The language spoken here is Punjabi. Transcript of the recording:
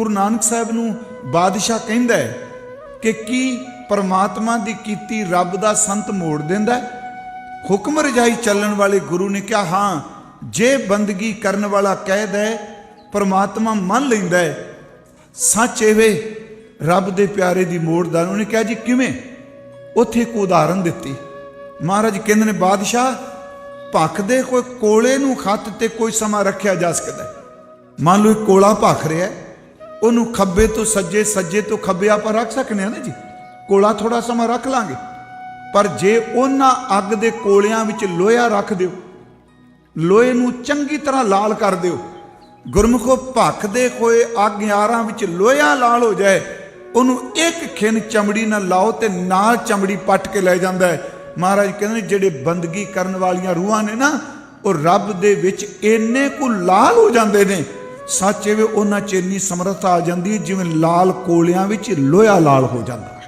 ਗੁਰੂ ਨਾਨਕ ਸਾਹਿਬ ਨੂੰ ਬਾਦਸ਼ਾਹ ਕਹਿੰਦਾ ਹੈ ਕਿ ਕੀ ਪਰਮਾਤਮਾ ਦੀ ਕੀਤੀ ਰੱਬ ਦਾ ਸੰਤ ਮੋੜ ਦਿੰਦਾ ਹੈ? ਹੁਕਮ ਰਜਾਈ ਚੱਲਣ ਵਾਲੇ ਗੁਰੂ ਨੇ ਕਿਹਾ ਹਾਂ ਜੇ ਬੰਦਗੀ ਕਰਨ ਵਾਲਾ ਕਹਿ ਹੈ ਪਰਮਾਤਮਾ ਮੰਨ ਲੈਂਦਾ ਹੈ। ਸੱਚ ਇਹ ਰੱਬ ਦੇ ਪਿਆਰੇ ਦੀ ਮੋੜ ਦਾ। ਉਹਨੇ ਕਿਹਾ ਜੀ ਕਿਵੇਂ? ਉੱਥੇ ਇੱਕ ਉਦਾਹਰਨ ਦਿੱਤੀ। ਮਹਾਰਾਜ ਕਹਿੰਦੇ ਨੇ ਬਾਦਸ਼ਾਹ ਭੱਖ ਦੇ ਕੋਈ ਕੋਲੇ ਨੂੰ ਖੱਤ ਤੇ ਕੋਈ ਸਮਾਂ ਰੱਖਿਆ ਜਾ ਸਕਦਾ ਮੰਨ ਲਓ ਕੋਲਾ ਭੱਖ ਰਿਹਾ ਹੈ, ਉਹਨੂੰ ਖੱਬੇ ਤੋਂ ਸੱਜੇ ਸੱਜੇ ਤੋਂ ਖੱਬੇ ਆਪਾਂ ਰੱਖ ਸਕਨੇ ਆ ਨਾ ਜੀ। ਕੋਲਾ ਥੋੜਾ ਸਮਾਂ ਰੱਖ ਲਾਂਗੇ। ਪਰ ਜੇ ਉਹਨਾਂ ਅੱਗ ਦੇ ਕੋਲਿਆਂ ਵਿੱਚ ਲੋਹਾ ਰੱਖ ਦਿਓ, ਲੋਹੇ ਨੂੰ ਚੰਗੀ ਤਰ੍ਹਾਂ ਲਾਲ ਕਰ ਦਿਓ, ਗੁਰਮੁਖੋ ਭਖਦੇ ਹੋਏ ਅੱਗ ਯਾਰਾਂ ਵਿੱਚ ਲੋਹਾ ਲਾਲ ਹੋ ਜਾਏ, ਉਹਨੂੰ ਇੱਕ ਖਿੰਨ ਚਮੜੀ ਨਾਲ ਲਾਓ ਤੇ ਨਾਲ ਚਮੜੀ ਪੱਟ ਕੇ ਲੈ ਜਾਂਦਾ ਹੈ। ਮਹਾਰਾਜ ਕਹਿੰਦੇ ਨੇ, ਜਿਹੜੇ ਬੰਦਗੀ ਕਰਨ ਵਾਲੀਆਂ ਰੂਹਾਂ ਨੇ ਨਾ, ਉਹ ਰੱਬ ਦੇ ਵਿੱਚ ਇੰਨੇ ਕੁ ਲਾਲ ਹੋ ਜਾਂਦੇ ਨੇ। ਸੱਚ ਇਹ ਉਹਨਾਂ ਚ ਇੰਨੀ ਸਮਰੱਥਾ ਆ ਜਾਂਦੀ ਜਿਵੇਂ ਲਾਲ ਕੋਲਿਆਂ ਵਿੱਚ ਲੋਹਾ ਲਾਲ ਹੋ ਜਾਂਦਾ।